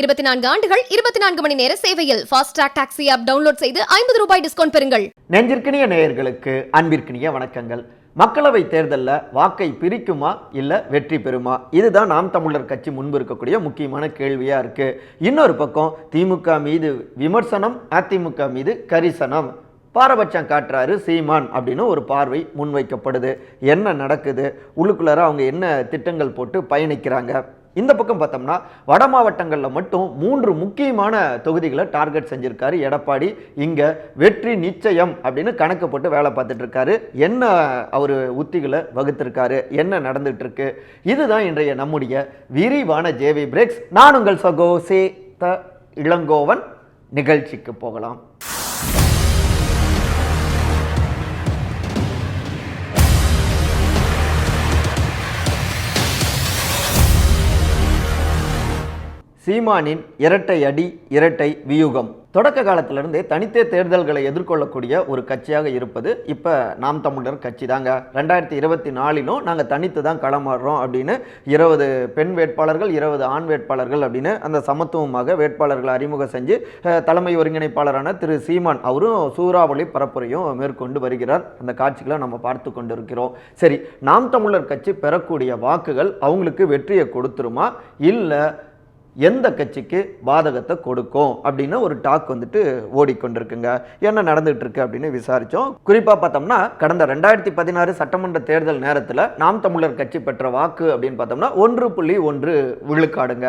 இருபத்தி நான்கு ஆண்டுகள் இருபத்தி நான்கு மணி நேர சேவையில் fast track taxi app download செய்து ஐம்பது ரூபாய் டிஸ்கவுண்ட் பெறுங்கள். நெஞ்சிற்கினிய நேயர்களுக்கு அன்பிற்கினிய வணக்கங்கள். மக்களவை தேர்தலில் வாக்கை பிரிக்குமா இல்லை வெற்றி பெறுமா? இதுதான் நாம் தமிழர் கட்சி முன்பு இருக்கக்கூடிய முக்கியமான கேள்வியாக இருக்குது இன்னொரு பக்கம் திமுக மீது விமர்சனம் அதிமுக மீது கரிசனம். பாரபட்சம் காட்டுறாரு சீமான் அப்படின்னு ஒரு பார்வை முன்வைக்கப்படுது. என்ன நடக்குது? உள்ளுக்குள்ளார அவங்க என்ன திட்டங்கள் போட்டு பயணிக்கிறாங்க? இந்த பக்கம் பார்த்தோம்னா வட மாவட்டங்களில் மட்டும் மூன்று முக்கியமான தொகுதிகளை டார்கெட் செஞ்சுருக்காரு எடப்பாடி. இங்கே வெற்றி நிச்சயம் அப்படின்னு கணக்கு போட்டு வேலை பார்த்துட்டு இருக்காரு என்ன அவர் உத்திகளை வகுத்திருக்காரு? என்ன நடந்துட்டு இருக்கு இதுதான் இன்றைய நம்முடைய விரிவான ஜேவி பிரேக்ஸ் நான் உங்கள் சகோ த இளங்கோவன். நிகழ்ச்சிக்கு போகலாம். சீமானின் இரட்டை அடி இரட்டை வியூகம். தொடக்க காலத்திலிருந்தே தனித்தே தேர்தல்களை எதிர்கொள்ளக்கூடிய ஒரு கட்சியாக இருப்பது இப்போ நாம் தமிழர் கட்சி தாங்க. ரெண்டாயிரத்தி இருபத்தி நாலிலும் நாங்கள் தனித்து தான் களமாடுறோம் அப்படின்னு இருபது பெண் வேட்பாளர்கள் இருபது ஆண் வேட்பாளர்கள் அப்படின்னு அந்த சமத்துவமாக வேட்பாளர்களை அறிமுகம் செஞ்சு தலைமை ஒருங்கிணைப்பாளரான திரு சீமான் அவரும் சூறாவளி பரப்புரையும் மேற்கொண்டு வருகிறார். அந்த காட்சிகளை நம்ம பார்த்து கொண்டிருக்கிறோம். சரி நாம் தமிழர் கட்சி பெறக்கூடிய வாக்குகள் அவங்களுக்கு வெற்றியை கொடுத்துருமா? இல்லை எந்த கட்சிக்கு பாதகத்தை கொடுக்கும் அப்படின்னு ஒரு டாக் வந்துட்டு ஓடிக்கொண்டிருக்குங்க. என்ன நடந்துட்டு இருக்கு அப்படின்னு விசாரிச்சோம். குறிப்பாக பார்த்தோம்னா கடந்த ரெண்டாயிரத்தி பதினாறு சட்டமன்ற தேர்தல் நேரத்தில் நாம் தமிழர் கட்சி பெற்ற வாக்கு அப்படின்னு பார்த்தோம்னா ஒன்று புள்ளி ஒன்று விழுக்காடுங்க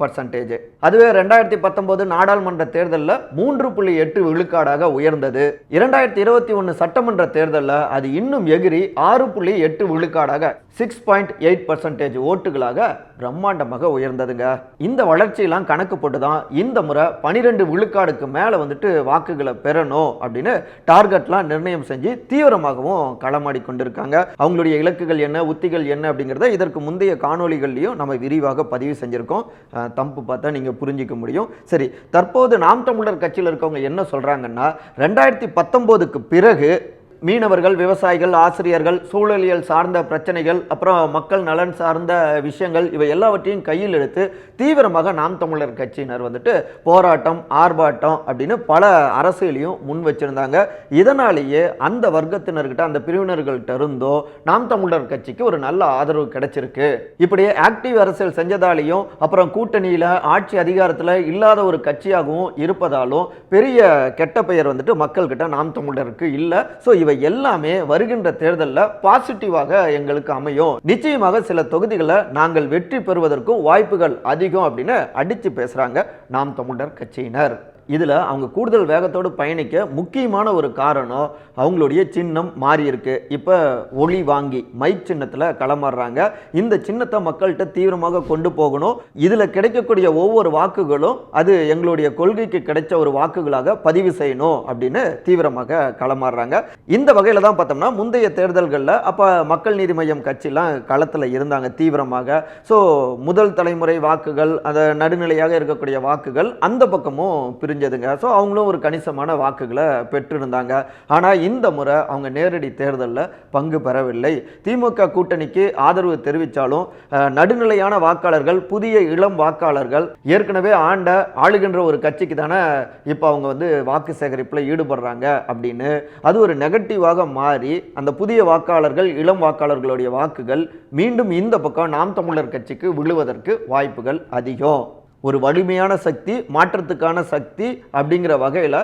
பர்சன்டேஜ் அதுவே ரெண்டாயிரத்தி பத்தொன்பது நாடாளுமன்ற தேர்தலில் மூன்று புள்ளி எட்டு விழுக்காடாக உயர்ந்தது. இரண்டாயிரத்தி இருபத்தி ஒன்று சட்டமன்ற தேர்தலில் அது இன்னும் எகிரி ஆறு புள்ளி எட்டு விழுக்காடாக சிக்ஸ் பாயிண்ட் எயிட் பர்சன்டேஜ் ஓட்டுகளாக பிரம்மாண்டமாக உயர்ந்ததுங்க. இந்த வளர்ச்சியெல்லாம் கணக்கு போட்டு தான் இந்த முறை பனிரெண்டு விழுக்காடுக்கு மேலே வந்துட்டு வாக்குகளை பெறணும் அப்படின்னு டார்கெட்லாம் நிர்ணயம் செஞ்சு தீவிரமாகவும் களமாடி கொண்டிருக்காங்க. அவங்களுடைய இலக்குகள் என்ன உத்திகள் என்ன அப்படிங்கிறத இதற்கு முந்தைய காணொலிகள்லையும் நம்ம விரிவாக பதிவு செஞ்சுருக்கோம். தம்பு பார்த்தா நீங்கள் புரிஞ்சிக்க முடியும். சரி தற்போது நாம் தமிழர் கட்சியில் இருக்கவங்க என்ன சொல்கிறாங்கன்னா ரெண்டாயிரத்தி பத்தொம்போதுக்கு பிறகு மீனவர்கள் விவசாயிகள் ஆசிரியர்கள் சூழலியல் சார்ந்த பிரச்சனைகள் அப்புறம் மக்கள் நலன் சார்ந்த விஷயங்கள் இவை எல்லாவற்றையும் கையில் எடுத்து தீவிரமாக நாம் தமிழர் கட்சியினர் வந்துட்டு போராட்டம் ஆர்ப்பாட்டம் அப்படின்னு பல அரசியலையும் முன் வச்சிருந்தாங்க. இதனாலேயே அந்த வர்க்கத்தினர்கிட்ட அந்த பிரிவினர்கள்ட்ட இருந்தோ நாம் தமிழர் கட்சிக்கு ஒரு நல்ல ஆதரவு கிடைச்சிருக்கு. இப்படியே ஆக்டிவ் அரசியல் செஞ்சதாலேயும் அப்புறம் கூட்டணியில் ஆட்சி அதிகாரத்தில் இல்லாத ஒரு கட்சியாகவும் இருப்பதாலும் பெரிய கெட்ட பெயர் வந்துட்டு மக்கள்கிட்ட நாம் தமிழருக்கு இல்லை. ஸோ இவை எல்லாமே வருகின்ற தேர்தலில் பாசிட்டிவாக எங்களுக்கு அமையும். நிச்சயமாக சில தொகுதிகளை நாங்கள் வெற்றி பெறுவதற்கும் வாய்ப்புகள் அதிகம் அப்படின்னு அடித்து பேசுகிறாங்க நாம் தமிழர் கட்சியினர். இதில் அவங்க கூடுதல் வேகத்தோடு பயணிக்க முக்கியமான ஒரு காரணம் அவங்களுடைய சின்னம் மாறி இருக்கு. இப்போ ஒளி வாங்கி மைக் சின்னத்தில் களமாடுறாங்க. இந்த சின்னத்தை மக்கள்கிட்ட தீவிரமாக கொண்டு போகணும். இதில் கிடைக்கக்கூடிய ஒவ்வொரு வாக்குகளும் அது எங்களுடைய கொள்கைக்கு கிடைச்ச ஒரு வாக்குகளாக பதிவு செய்யணும் அப்படின்னு தீவிரமாக களமாடுறாங்க. இந்த வகையில் தான் பார்த்தோம்னா முந்தைய தேர்தல்களில் அப்போ மக்கள் நீதி மையம் கட்சிலாம் களத்தில் இருந்தாங்க தீவிரமாக. ஸோ முதல் தலைமுறை வாக்குகள் அந்த நடுநிலையாக இருக்கக்கூடிய வாக்குகள் அந்த பக்கமும் பிரிஞ்சதுங்க ஸோ அவங்களும் ஒரு கணிசமான வாக்குகளை பெற்றிருந்தாங்க. ஆனால் இந்த முறை அவங்க நேரடி தேர்தலில் பங்கு பெறவில்லை. திமுக கூட்டணிக்கு ஆதரவு தெரிவித்தாலும் நடுநிலையான வாக்காளர்கள் புதிய இளம் வாக்காளர்கள் ஏற்கனவே ஆண்ட ஆளுகின்ற ஒரு கட்சிக்கு தானே இப்போ அவங்க வந்து வாக்கு சேகரிப்பில் ஈடுபடுறாங்க அப்படின்னு. அது ஒரு நெகட்டிவாக மாறி அந்த புதிய வாக்காளர்கள் இளம் வாக்காளர்களுடைய வாக்குகள் மீண்டும் இந்த பக்கம் நாம் தமிழர் கட்சிக்கு விழுவதற்கு வாய்ப்புகள் அதிகம். ஒரு வலிமையான சக்தி மாற்றத்துக்கான சக்தி அப்படிங்கிற வகையில்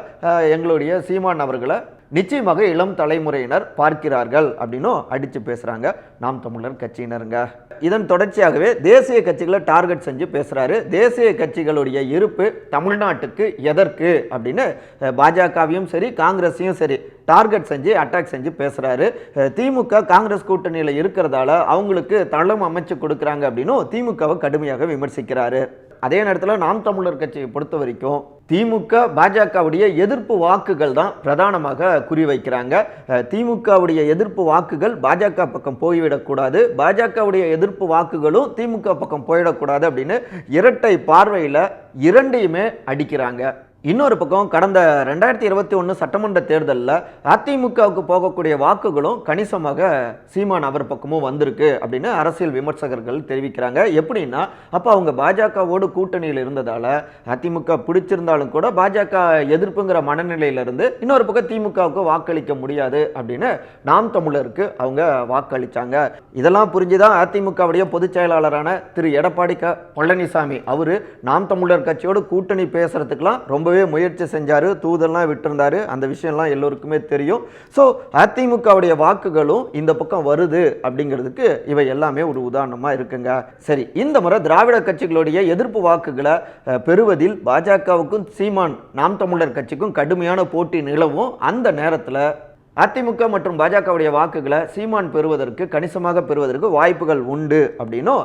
எங்களுடைய சீமான் அவர்களை நிச்சயமாக இளம் தலைமுறையினர் பார்க்கிறார்கள் அப்படின்னும் அடித்து பேசுகிறாங்க நாம் தமிழர் கட்சியினருங்க. இதன் தொடர்ச்சியாகவே தேசிய கட்சிகளை டார்கெட் செஞ்சு பேசுகிறாரு தேசிய கட்சிகளுடைய இருப்பு தமிழ்நாட்டுக்கு எதற்கு அப்படின்னு பாஜகவையும் சரி காங்கிரஸையும் சரி டார்கெட் செஞ்சு அட்டாக் செஞ்சு பேசுகிறாரு திமுக காங்கிரஸ் கூட்டணியில் இருக்கிறதால அவங்களுக்கு தளம் அமைச்சு கொடுக்குறாங்க அப்படின்னும் திமுகவை கடுமையாக விமர்சிக்கிறாரு. அதே நேரத்தில் நாம் தமிழர் கட்சியை பொறுத்த வரைக்கும் திமுக பாஜகவுடைய எதிர்ப்பு வாக்குகள் தான் பிரதானமாக குறிவைக்கிறாங்க திமுகவுடைய எதிர்ப்பு வாக்குகள் பாஜக பக்கம் போய்விடக்கூடாது பாஜகவுடைய எதிர்ப்பு வாக்குகளும் திமுக பக்கம் போயிடக்கூடாது அப்படின்னு இரட்டை பார்வையில் இரண்டையுமே அடிக்கிறாங்க. இன்னொரு பக்கம் கடந்த ரெண்டாயிரத்தி இருபத்தி ஒன்று சட்டமன்ற தேர்தலில் அதிமுகவுக்கு போகக்கூடிய வாக்குகளும் கணிசமாக சீமான் அவர் பக்கமும் வந்திருக்கு அப்படின்னு அரசியல் விமர்சகர்கள் தெரிவிக்கிறாங்க. எப்படின்னா அப்போ அவங்க பாஜகவோடு கூட்டணியில் இருந்ததால் அதிமுக பிடிச்சிருந்தாலும் கூட பாஜக எதிர்ப்புங்கிற மனநிலையிலிருந்து இன்னொரு பக்கம் திமுகவுக்கு வாக்களிக்க முடியாது அப்படின்னு நாம் தமிழருக்கு அவங்க வாக்களிச்சாங்க. இதெல்லாம் புரிஞ்சுதான் அதிமுகவுடைய பொதுச் செயலாளரான திரு. எடப்பாடி க. பழனிசாமி அவர் நாம் தமிழர் கட்சியோடு கூட்டணி பேசுறதுக்கெல்லாம் ரொம்பவே முயற்சி செஞ்சார் தூதெல்லாம் விட்டிருந்தாரு. அந்த விஷயம்லாம் எல்லோருக்குமே தெரியும். ஸோ அதிமுகவுடைய வாக்குகளும் இந்த பக்கம் வருது அப்படிங்கிறதுக்கு இவை எல்லாமே ஒரு உதாரணமாக இருக்குங்க. சரி இந்த முறை திராவிட கட்சிகளுடைய எதிர்ப்பு வாக்குகளை பெறுவதில் பாஜகவுக்கும் சீமான் நாம் தமிழர் கட்சிக்கும் கடுமையான போட்டி நிலவும் அந்த நேரத்தில் அதிமுக மற்றும் பாஜகவுடைய வாக்குகளை சீமான் பெறுவதற்கு கணிசமாக பெறுவதற்கு வாய்ப்புகள் உண்டு அப்படின்னும்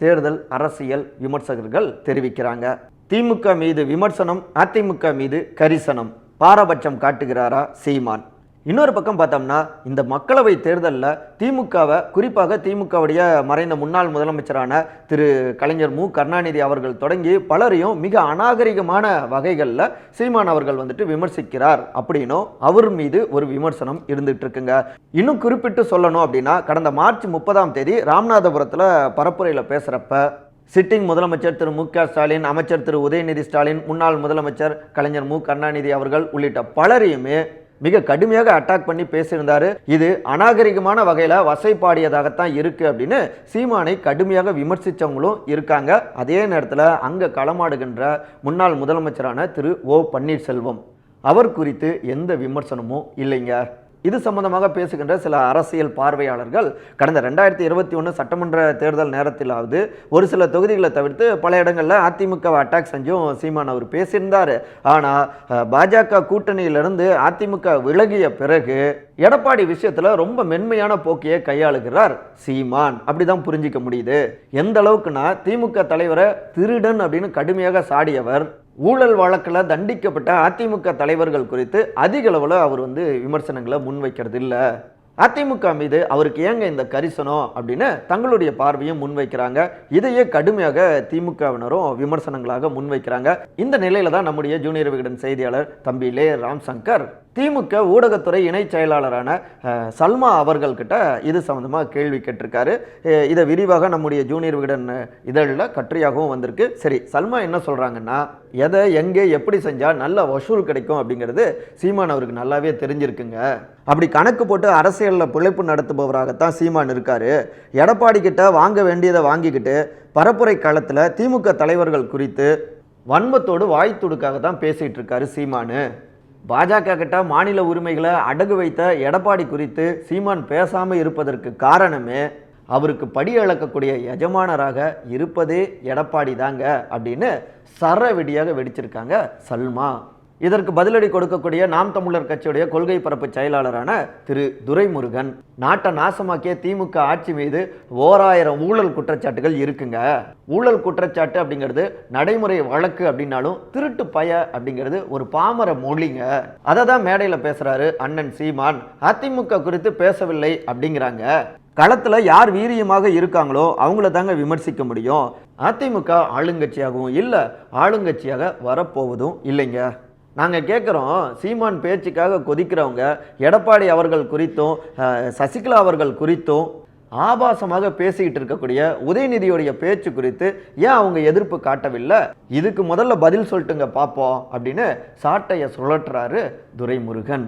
தேர்தல் அரசியல் விமர்சகர்கள் தெரிவிக்கிறாங்க. திமுக மீது விமர்சனம் அதிமுக மீது கரிசனம். பாரபட்சம் காட்டுகிறாரா சீமான்? இன்னொரு பக்கம் பார்த்தோம்னா இந்த மக்களவை தேர்தலில் திமுகவை குறிப்பாக திமுகவுடைய மறைந்த முன்னாள் முதலமைச்சரான திரு கலைஞர் மு. கருணாநிதி அவர்கள் தொடங்கி பலரையும் மிக அநாகரிகமான வகைகளில் சீமான் அவர்கள் வந்துட்டு விமர்சிக்கிறார் அப்படின்னும் அவர் மீது ஒரு விமர்சனம் இருந்துட்டு இருக்குங்க இன்னும் குறிப்பிட்டு சொல்லணும் அப்படின்னா கடந்த மார்ச் முப்பதாம் தேதி ராமநாதபுரத்தில் பரப்புரையில் பேசுகிறப்ப சிட்டிங் முதலமைச்சர் திரு மு ஸ்டாலின் அமைச்சர் திரு உதயநிதி ஸ்டாலின் முன்னாள் முதலமைச்சர் கலைஞர் மு கருணாநிதி அவர்கள் உள்ளிட்ட பலரையுமே மிக கடுமையாக அட்டாக் பண்ணி பேசியிருந்தாரு. இது அநாகரிகமான வகையில் வசைப்பாடியதாகத்தான் இருக்குது அப்படின்னு சீமானை கடுமையாக விமர்சித்தவங்களும் இருக்காங்க. அதே நேரத்தில் அங்கே களமாடுகின்ற முன்னாள் முதலமைச்சரான திரு ஓ பன்னீர்செல்வம். அவர் குறித்து எந்த விமர்சனமும் இல்லைங்க. இது சம்பந்தமாக பேசுகின்ற சில அரசியல் பார்வையாளர்கள் கடந்த ரெண்டாயிரத்தி இருபத்தி ஒன்று சட்டமன்ற தேர்தல் நேரத்திலாவது ஒரு சில தொகுதிகளை தவிர்த்து பல இடங்களில் அதிமுகவை அட்டாக் செஞ்சும் சீமான் அவர் பேசியிருந்தார். ஆனால் பாஜக கூட்டணியிலிருந்து அதிமுக விலகிய பிறகு எடப்பாடி விஷயத்தில் ரொம்ப மென்மையான போக்கையை கையாளுகிறார் சீமான். அப்படிதான் புரிஞ்சிக்க முடியுது. எந்த அளவுக்குன்னா திமுக தலைவரை திருடன் அப்படின்னு கடுமையாக சாடியவர் ஊழல் வழக்கில் தண்டிக்கப்பட்ட அதிமுக தலைவர்கள் குறித்து அதிக அளவில் அவர் வந்து விமர்சனங்களை முன்வைக்கிறது இல்லை அதிமுக மீது அவருக்கு ஏங்க இந்த கரிசனம் அப்படின்னு தங்களுடைய பார்வையை முன்வைக்கிறாங்க. இதையே கடுமையாக திமுகவினரும் விமர்சனங்களாக முன்வைக்கிறாங்க. இந்த நிலையில தான் நம்முடைய ஜூனியர் விகடன் செய்தியாளர் தம்பி லே ராம் சங்கர் திமுக ஊடகத்துறை இணைச் செயலாளரான சல்மா அவர்கள்கிட்ட இது சம்மந்தமாக கேள்வி கேட்டிருக்காரு. இதை விரிவாக நம்முடைய ஜூனியர் விகடன் இதழில் கட்டுரையாகவும் வந்திருக்கு. சரி சல்மா என்ன சொல்கிறாங்கன்னா எதை எங்கே எப்படி செஞ்சால் நல்ல வசூல் கிடைக்கும் அப்படிங்கிறது சீமான் அவருக்கு நல்லாவே தெரிஞ்சிருக்குங்க. அப்படி கணக்கு போட்டு அரசியலில் பிழைப்பு நடத்துபவராகத்தான் சீமான் இருக்காரு. எடப்பாடி கிட்ட வாங்க வேண்டியதை வாங்கிக்கிட்டு பரப்புரை காலத்தில் திமுக தலைவர்கள் குறித்து வன்மத்தோடு வாய் துடுக்காக தான் பேசிகிட்டு இருக்காரு சீமானு. பாஜக கிட்ட மாநில உரிமைகளை அடகு வைத்த எடப்பாடி குறித்து சீமான் பேசாமல் இருப்பதற்கு காரணமே அவருக்கு படி அளக்கக்கூடிய எஜமானராக இருப்பதே எடப்பாடி தாங்க அப்படின்னு சரவெடியாக வெடிச்சிருக்காங்க சல்மா. இதற்கு பதிலடி கொடுக்கக்கூடிய நாம் தமிழர் கட்சியுடைய கொள்கை பரப்பு செயலாளரான திரு துரைமுருகன். நாட்டை நாசமாக்கிய திமுக ஆட்சி மீது ஓராயிரம் ஊழல் குற்றச்சாட்டுகள் இருக்குங்க. ஊழல் குற்றச்சாட்டு அப்படிங்கிறது நடைமுறை வழக்கு அப்படின்னாலும் திருட்டு பய அப்படிங்கிறது ஒரு பாமர மொழிங்க. அதை தான் மேடையில் பேசுறாரு அண்ணன் சீமான். அதிமுக குறித்து பேசவில்லை அப்படிங்கிறாங்க. களத்தில் யார் வீரியமாக இருக்காங்களோ அவங்கள தாங்க விமர்சிக்க முடியும். அதிமுக ஆளுங்கட்சியாகவும் இல்லை ஆளுங்கட்சியாக வரப்போவதும் இல்லைங்க. நாங்கள் கேட்குறோம் சீமான் பேச்சுக்காக கொதிக்கிறவங்க எடப்பாடி அவர்கள் குறித்தும் சசிகலா அவர்கள் குறித்தும் ஆபாசமாக பேசிக்கிட்டு இருக்கக்கூடிய உதயநிதியுடைய பேச்சு குறித்து ஏன் அவங்க எதிர்ப்பு காட்டவில்லை? இதுக்கு முதல்ல பதில் சொல்லட்டுங்க பார்ப்போம் அப்படின்னு சாட்டையை சுழற்றுறாரு துரைமுருகன்.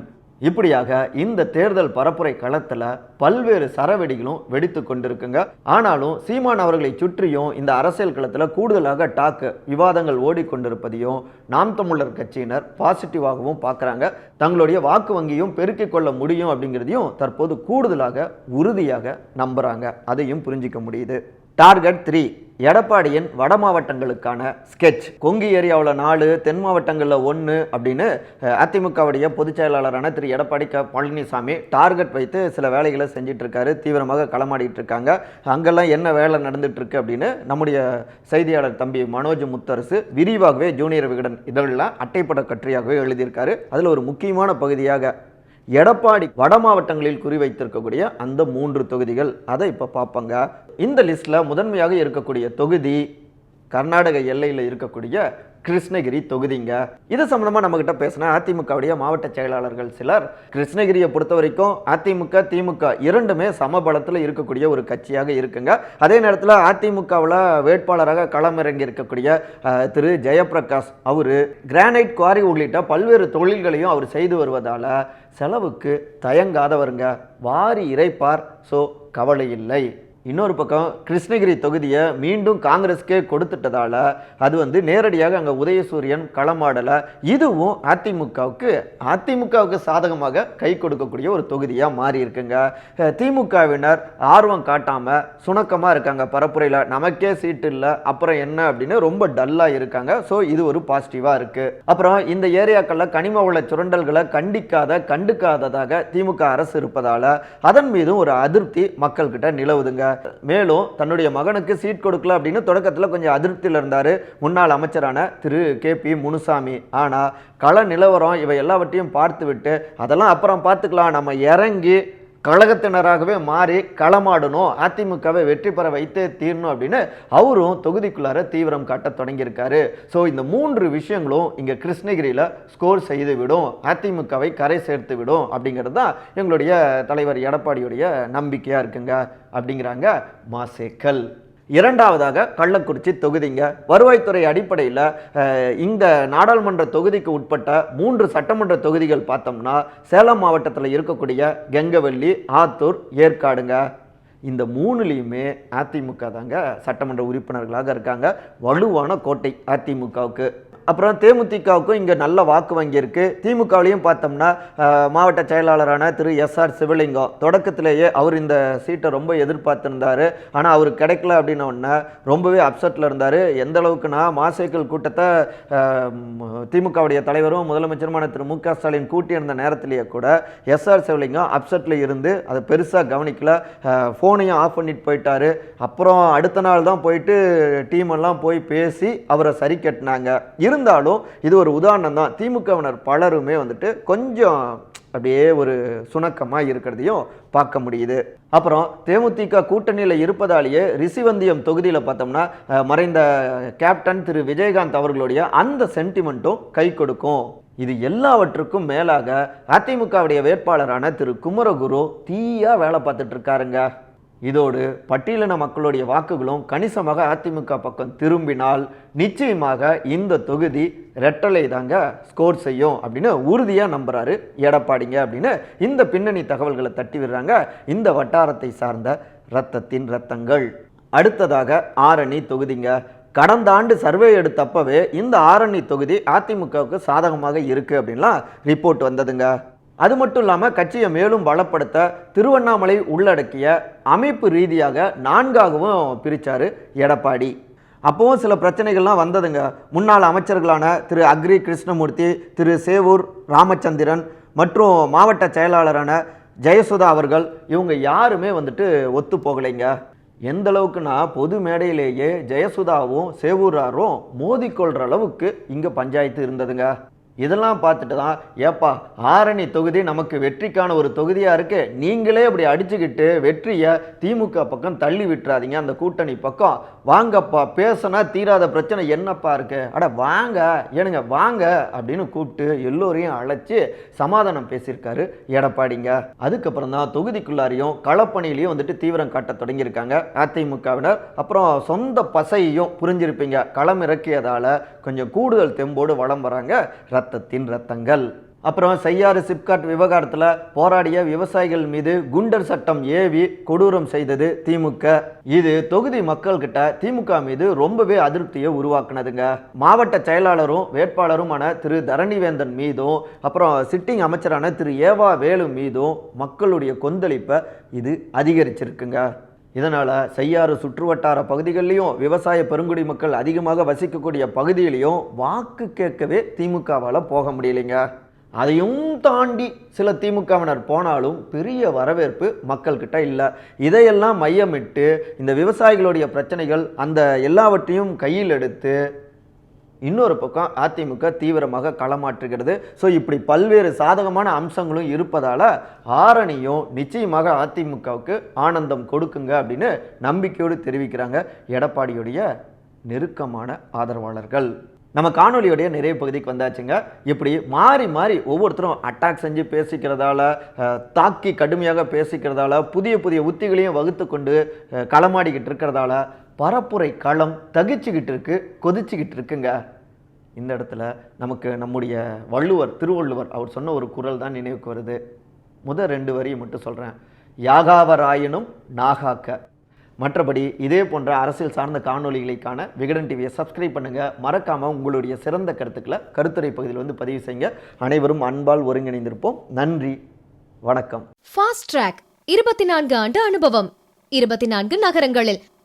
இப்படியாக இந்த தேர்தல் பரப்புரை களத்தில் பல்வேறு சரவெடிகளும் வெடித்து கொண்டிருக்குங்க. ஆனாலும் சீமான் அவர்களை சுற்றியும் இந்த அரசியல் களத்தில் கூடுதலாக டாக்கு விவாதங்கள் ஓடிக்கொண்டிருப்பதையும் நாம் தமிழர் கட்சியினர் பாசிட்டிவாகவும் பார்க்குறாங்க தங்களுடைய வாக்கு வங்கியும் பெருக்கிக் கொள்ள முடியும் அப்படிங்கிறதையும் தற்போது கூடுதலாக உறுதியாக நம்புகிறாங்க அதையும் புரிஞ்சிக்க முடியுது. Target three. எடப்பாடியின் வட மாவட்டங்களுக்கான ஸ்கெட்ச் கொங்கு ஏரியாவில் நாலு தென் மாவட்டங்களில் ஒன்று அப்படின்னு அதிமுகவுடைய பொதுச் செயலாளரான திரு. எடப்பாடி க பழனிசாமி டார்கெட் வைத்து சில வேலைகளை செஞ்சிட்டு இருக்காரு தீவிரமாக களமாடிட்டு இருக்காங்க. அங்கெல்லாம் என்ன வேலை நடந்துட்டு இருக்கு அப்படின்னு நம்முடைய செய்தியாளர் தம்பி மனோஜ் முத்தரசு விரிவாகவே ஜூனியர் விகடன் இதழில் அட்டைப்பட கட்டுரையாகவே எழுதியிருக்காரு. அதில் ஒரு முக்கியமான பகுதியாக எடப்பாடி வட மாவட்டங்களில் குறிவைத்திருக்கக்கூடிய அந்த மூன்று தொகுதிகள் அதை இப்போ பார்ப்பங்க. இந்த லிஸ்ட்டில் முதன்மையாக இருக்கக்கூடிய தொகுதி கர்நாடக எல்லையில் இருக்கக்கூடிய கிருஷ்ணகிரி தொகுதிங்க. இது சம்பந்தமா நம்ம கிட்ட பேசின அதிமுகவுடைய மாவட்ட செயலாளர்கள் சிலர். கிருஷ்ணகிரியை பொறுத்த வரைக்கும் அதிமுக திமுக இரண்டுமே சமபலத்தில் இருக்கக்கூடிய ஒரு கட்சியாக இருக்குங்க. அதே நேரத்தில் அதிமுகவில் வேட்பாளராக களமிறங்கி இருக்கக்கூடிய திரு ஜெயபிரகாஷ் அவரு கிரானைட் குவாரி உள்ளிட்ட பல்வேறு தொழில்களையும் அவர் செய்து வருவதால செலவுக்கு தயங்காதவருங்க. வாரி இறைப்பார் ஸோ கவலை இல்லை. இன்னொரு பக்கம் கிருஷ்ணகிரி தொகுதியை மீண்டும் காங்கிரஸ்க்கே கொடுத்துட்டதால அது வந்து நேரடியாக அங்கே உதயசூரியன் களமாடலை இதுவும் அதிமுகவுக்கு அதிமுகவுக்கு சாதகமாக கை கொடுக்கக்கூடிய ஒரு தொகுதியாக மாறி இருக்குங்க. திமுகவினர் ஆர்வம் காட்டாமல் சுணக்கமாக இருக்காங்க பரப்புரையில். நமக்கே சீட்டு இல்லை அப்புறம் என்ன அப்படின்னு ரொம்ப டல்லாக இருக்காங்க. ஸோ இது ஒரு பாசிட்டிவாக இருக்குது அப்புறம் இந்த ஏரியாக்களில் கனிம வள சுரண்டல்களை கண்டிக்காத கண்டுக்காததாக திமுக அரசு இருப்பதால் அதன் மீதும் ஒரு அதிருப்தி மக்கள்கிட்ட நிலவுதுங்க. மேலும் தன்னுடைய மகனுக்கு சீட் கொடுக்கல அப்படின்னு தொடக்கத்தில் கொஞ்சம் அதிருப்தியில் இருந்தார். முன்னாள் அமைச்சரான திரு. கே. பி. முனுசாமி. ஆனால் கள நிலவரம் இவை எல்லாவற்றையும் பார்த்துவிட்டு அதெல்லாம் அப்புறம் பார்த்துக்கலாம். நம்ம இறங்கி கழகத்தினராகவே மாறி களமாடணும் அதிமுகவை வெற்றி பெற வைத்தே தீரணும் அப்படின்னு அவரும் தொகுதிக்குள்ளார தீவிரம் காட்ட தொடங்கியிருக்காரு. ஸோ இந்த மூன்று விஷயங்களும் இங்கே கிருஷ்ணகிரியில் ஸ்கோர் செய்து விடும் அதிமுகவை கரை சேர்த்து விடும் அப்படிங்கிறது தான் எங்களுடைய தலைவர் எடப்பாடியுடைய நம்பிக்கையாக இருக்குங்க அப்படிங்கிறாங்க மாசேக்கல். இரண்டாவதாக கள்ளக்குறிச்சி தொகுதிங்க. வருவாய்த்துறை அடிப்படையில் இந்த நாடாளுமன்ற தொகுதிக்கு உட்பட்ட மூன்று சட்டமன்ற தொகுதிகள் பார்த்தோம்னா சேலம் மாவட்டத்தில் இருக்கக்கூடிய கெங்கவல்லி ஆத்தூர் ஏற்காடுங்க. இந்த மூணுலேயுமே அதிமுக தாங்க சட்டமன்ற உறுப்பினர்களாக இருக்காங்க. வலுவான கோட்டை அதிமுகவுக்கு. அப்புறம் தேமுதிகவுக்கும் இங்கே நல்ல வாக்கு வங்கி திமுகவிலையும் பார்த்தோம்னா மாவட்ட செயலாளரான திரு எஸ் ஆர் சிவலிங்கம் தொடக்கத்திலேயே அவர் இந்த சீட்டை ரொம்ப எதிர்பார்த்துருந்தார். ஆனால் அவர் கிடைக்கல அப்படின்னோடனே ரொம்பவே அப்செட்டில் இருந்தார். எந்த அளவுக்குன்னா மாசேக்கல் கூட்டத்தை திமுகவுடைய தலைவரும் முதலமைச்சருமான திரு மு க ஸ்டாலின் கூட்டியிருந்த நேரத்திலேயே கூட எஸ் ஆர் சிவலிங்கம் அப்செட்டில் இருந்து அதை பெருசாக கவனிக்கல. ஃபோனையும் ஆஃப் பண்ணிட்டு போயிட்டாரு. அப்புறம் அடுத்த நாள் தான் போயிட்டு டீம் எல்லாம் போய் பேசி அவரை சரி கட்டினாங்க. இருந்தாலும் இது ஒரு உதாரணம் தான். திமுகவினர் பலருமே வந்துட்டு கொஞ்சம் அப்படியே ஒரு சுணக்கமாக இருக்கிறதையும் பார்க்க முடியுது. அப்புறம் தேமுதிக கூட்டணியில் இருப்பதாலேயே ரிஷிவந்தியம் தொகுதியில் பார்த்தோம்னா மறைந்த கேப்டன் திரு விஜயகாந்த் அவர்களுடைய அந்த சென்டிமெண்ட்டும் கை கொடுக்கும். இது எல்லாவற்றுக்கும் மேலாக அதிமுகவுடைய வேட்பாளரான திரு குமரகுரு தீயா வேலை பார்த்துட்டு இருக்காருங்க. இதோடு பட்டியலின மக்களுடைய வாக்குகளும் கணிசமாக அதிமுக பக்கம் திரும்பினால் நிச்சயமாக இந்த தொகுதி ரெட்டலை தாங்க ஸ்கோர் செய்யும் அப்படின்னு உறுதியாக நம்புகிறாரு எடப்பாடிங்க அப்படின்னு இந்த பின்னணி தகவல்களை தட்டி விடுறாங்க இந்த வட்டாரத்தை சார்ந்த ரத்தத்தின் ரத்தங்கள் அடுத்ததாக ஆரணி தொகுதிங்க. கடந்த ஆண்டு சர்வே எடுத்தப்பவே இந்த ஆரணி தொகுதி அதிமுகவுக்கு சாதகமாக இருக்குது அப்படின்லாம் ரிப்போர்ட் வந்ததுங்க. அது மட்டும் இல்லாமல் கட்சியை மேலும் பலப்படுத்த திருவண்ணாமலை உள்ளடக்கிய அமைப்பு ரீதியாக நான்காகவும் பிரித்தார் எடப்பாடி. அப்போவும் சில பிரச்சனைகள்லாம் வந்ததுங்க. முன்னாள் அமைச்சர்களான திரு அக்ரி கிருஷ்ணமூர்த்தி திரு சேவூர் ராமச்சந்திரன் மற்றும் மாவட்ட செயலாளரான ஜெயசுதா அவர்கள் இவங்க யாருமே வந்துட்டு ஒத்து போகலைங்க. எந்த அளவுக்குன்னா பொது மேடையிலேயே ஜெயசுதாவும் சேவூராரும் மோதிக்கொள்கிற அளவுக்கு இங்கே பஞ்சாயத்து இருந்ததுங்க. இதெல்லாம் பார்த்துட்டு தான் ஏப்பா ஆரணி தொகுதி நமக்கு வெற்றிக்கான ஒரு தொகுதியாக இருக்கு. நீங்களே அப்படி அடிச்சுக்கிட்டு வெற்றியை திமுக பக்கம் தள்ளி விட்டுறாதீங்க. அந்த கூட்டணி பக்கம் வாங்கப்பா பேசினா தீராத பிரச்சனை. என்னப்பா இருக்கு? அட வாங்க ஏனுங்க வாங்க அப்படின்னு கூப்பிட்டு எல்லோரையும் அழைச்சி சமாதானம் பேசியிருக்காரு எடப்பாடிங்க. அதுக்கப்புறம் தான் தொகுதிக்குள்ளாரையும் களப்பணியிலையும் வந்துட்டு தீவிரம் காட்ட தொடங்கியிருக்காங்க அதிமுகவினர். அப்புறம் சொந்த பசையையும் புரிஞ்சிருப்பீங்க. களம் இறக்கியதால் கொஞ்சம் கூடுதல் தெம்போடு வளம் வராங்க ரத்தத்தின் ரத்தங்கள். அப்புறம் செய்யாறு சிப்காட் விவகாரத்தில் போராடிய விவசாயிகள் மீது குண்டர் சட்டம் ஏவி கொடூரம் செய்தது திமுக. இது தொகுதி மக்கள்கிட்ட திமுக மீது ரொம்பவே அதிருப்தியை உருவாக்குனதுங்க. மாவட்ட செயலாளரும் வேட்பாளருமான திரு தரணிவேந்தன் மீதும் அப்புறம் சிட்டிங் அமைச்சரான திரு ஏவா வேலு மீதும் மக்களுடைய கொந்தளிப்பை இது அதிகரிச்சிருக்குங்க. இதனால் செய்யாறு சுற்றுவட்டார பகுதிகளிலையும் விவசாய பெருங்குடி மக்கள் அதிகமாக வசிக்கக்கூடிய பகுதியிலையும் வாக்கு கேட்கவே திமுகவால் போக முடியலைங்க. அதையும் தாண்டி சில திமுகவினர் போனாலும் பெரிய வரவேற்பு மக்கள்கிட்ட இல்லை. இதையெல்லாம் மையமிட்டு இந்த விவசாயிகளுடைய பிரச்சனைகள் அந்த எல்லாவற்றையும் கையில் எடுத்து இன்னொரு பக்கம் அதிமுக தீவிரமாக களமாற்றுகிறது. ஸோ இப்படி பல்வேறு சாதகமான அம்சங்களும் இருப்பதால் ஆரணியும் நிச்சயமாக அதிமுகவுக்கு ஆனந்தம் கொடுக்குங்க அப்படின்னு நம்பிக்கையோடு தெரிவிக்கிறாங்க எடப்பாடியுடைய நெருக்கமான ஆதரவாளர்கள். நம்ம காணொலியுடைய நிறைய பகுதிக்கு வந்தாச்சுங்க. இப்படி மாறி மாறி ஒவ்வொருத்தரும் அட்டாக் செஞ்சு பேசிக்கிறதால தாக்கி கடுமையாக பேசிக்கிறதால புதிய புதிய உத்திகளையும் வகுத்து கொண்டு களமாடிக்கிட்டு இருக்கிறதால பரப்புரை களம் தகிச்சுக்கிட்டு இருக்கு கொதிச்சுக்கிட்டு இருக்குங்க இந்த இடத்துல நமக்கு நம்முடைய வள்ளுவர் திருவள்ளுவர் அவர் சொன்ன ஒரு குரல் தான் நினைவுக்கு வருது. முதல் ரெண்டு வரியை மட்டும் சொல்கிறேன் யாகாவராயினும் நாகாக்க. மற்றபடி இதே போன்ற அரசியல் சார்ந்த காணொளிகளை விகடன் டிவியை சப்ஸ்கிரைப் பண்ணுங்கள் மறக்காமல் உங்களுடைய சிறந்த கருத்துக்களை கருத்துரை பகுதியில் வந்து பதிவு செய்யுங்க. அனைவரும் அன்பால் ஒருங்கிணைந்திருப்போம். நன்றி. வணக்கம். ஃபாஸ்ட் ட்ராக் இருபத்தி நான்கு ஆண்டு அனுபவம். இருபத்தி நான்கு நகரங்களில்